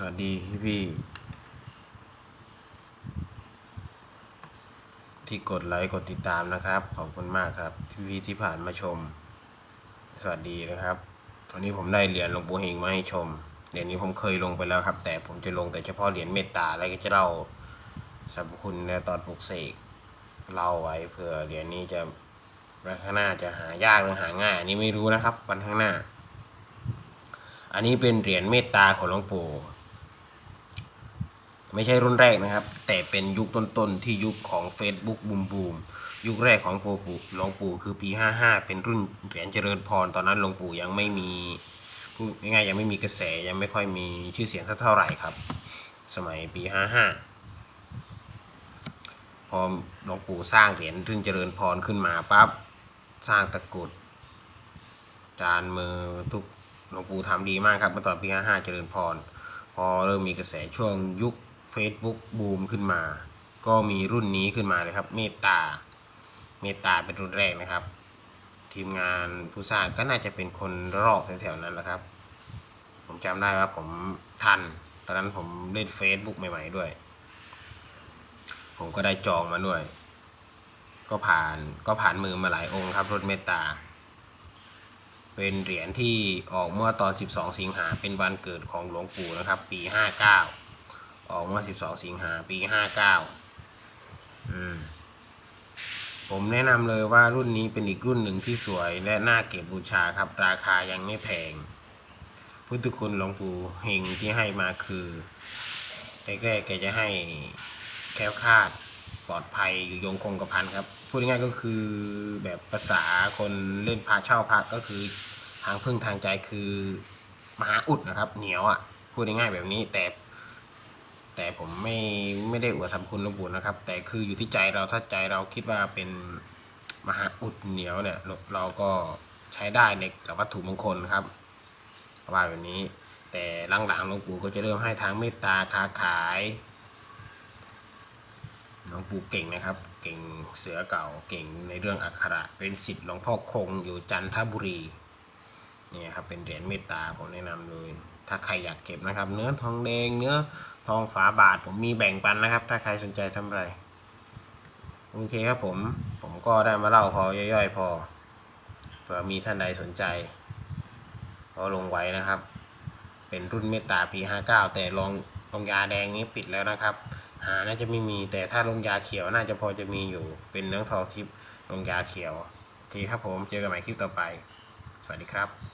สวัสดีพี่พี่ที่กดไลค์กดติดตามนะครับ ขอบคุณมากครับ พี่พี่ที่ผ่านมาชม สวัสดีนะครับวันนี้ผมได้เหรียญหลวงปู่เฮงมาให้ชมเหรียญนี้ผมเคยลงไปแล้วครับ แต่ผมจะลงแต่เฉพาะเหรียญเมตตาแล้วก็จะเล่าสรรพคุณในตอนปลุกเสกเล่าไว้เผื่อเหรียญนี้จะวันข้างหน้าจะหายากหรือหาง่ายอันนี้ไม่รู้นะครับ วันข้างหน้า อันนี้เป็นเหรียญเมตตาของหลวงปู่ ไม่ใช่รุ่นแรกนะครับ แต่เป็นยุคต้นๆที่ยุคของ Facebook บูมบูมยุคแรกของหลวงปู่หลวงปู่คือปี 55 เป็นรุ่นเหรียญเจริญพร ตอนนั้นหลวงปู่ยังไม่มีพูดง่ายๆยังไม่มีกระแสยังไม่ค่อยมีชื่อเสียงเท่าไหร่ครับ สมัยปี 55 พอหลวงปู่สร้างเหรียญรุ่นเจริญพรขึ้นมาปั๊บสร้างตะกรุดจานมือทุกหลวงปู่ทำดีมากครับเมื่อตอนปี 55 เจริญพร พอเริ่มมีกระแสช่วงยุค Facebook บูมขึ้นมา ก็มีรุ่นนี้ขึ้นมาเลยครับ เมตตา เมตตาเป็นรุ่นแรกนะครับ ทีมงานผู้สร้างก็น่าจะเป็นคนรอกแถวๆนั้นแหละครับ ผมจำได้ว่าผมทัน ตอนนั้นผมเล่น Facebook ใหม่ ๆด้วย ผมก็ได้จองมาด้วย ก็ผ่านก็ผ่านมือมาหลายองค์ครับรุ่นเมตตาเป็นเหรียญที่ออกเมื่อตอน 12 สิงหาเป็นวันเกิดของหลวงปู่นะครับ ปี 59 ออกเมื่อ12สิงหาปี59อืม ผมแนะนำเลยว่ารุ่นนี้เป็นอีกรุ่นหนึ่งที่สวยและน่าเก็บบูชาครับ ราคายังไม่แพง พุทธคุณหลวงปู่เฮงที่ให้มาคือแรกๆแกจะให้แคล้วคลาดปลอดภัยอยู่ยงคงกระพันครับ พูดง่ายๆก็คือแบบภาษาคนเล่นพาเช่าพระก็คือทางพึ่งทางใจคือมหาอุดนะครับ เหนียวอะ พูดง่ายๆแบบนี้แต่ แต่ผมไม่ไม่ได้อวดสรรพคุณหลวงปู่นะครับ แต่คืออยู่ที่ใจเราถ้าใจเราคิดว่าเป็นมหาอุดเหนียวเนี่ยเราก็ใช้ได้ในกับวัตถุมงคลครับว่าแบบนี้ แต่หลังๆหลวงปู่ก็จะเริ่มให้ทางเมตตาค้าขายหลวงปู่เก่งนะครับ เก่งเสือเก่าเก่งในเรื่องอักขระเป็นศิษย์หลวงพ่อคงอยู่จันทบุรีเนี่ยครับเป็นเหรียญเมตตาผมแนะนำเลย ถ้าใครอยากเก็บนะครับ เนื้อทองแดงเนื้อ ทองฝาบาทผมมีแบ่งปันนะครับ ถ้าใครสนใจทำอะไรโอเคครับผม ผมก็ได้มาเล่าพอย่อยๆ พอเผื่อมีท่านใดสนใจก็ลงไว้นะครับ เป็นรุ่นเมตตาปี59แต่ลองลงยาแดงนี้ปิดแล้วนะครับ หาน่าจะไม่มีแต่ถ้าลงยาเขียวน่าจะพอจะมีอยู่เป็นเนื้อทองทิพย์ลงยาเขียวโอเคครับผมเจอกันใหม่คลิปต่อไป สวัสดีครับ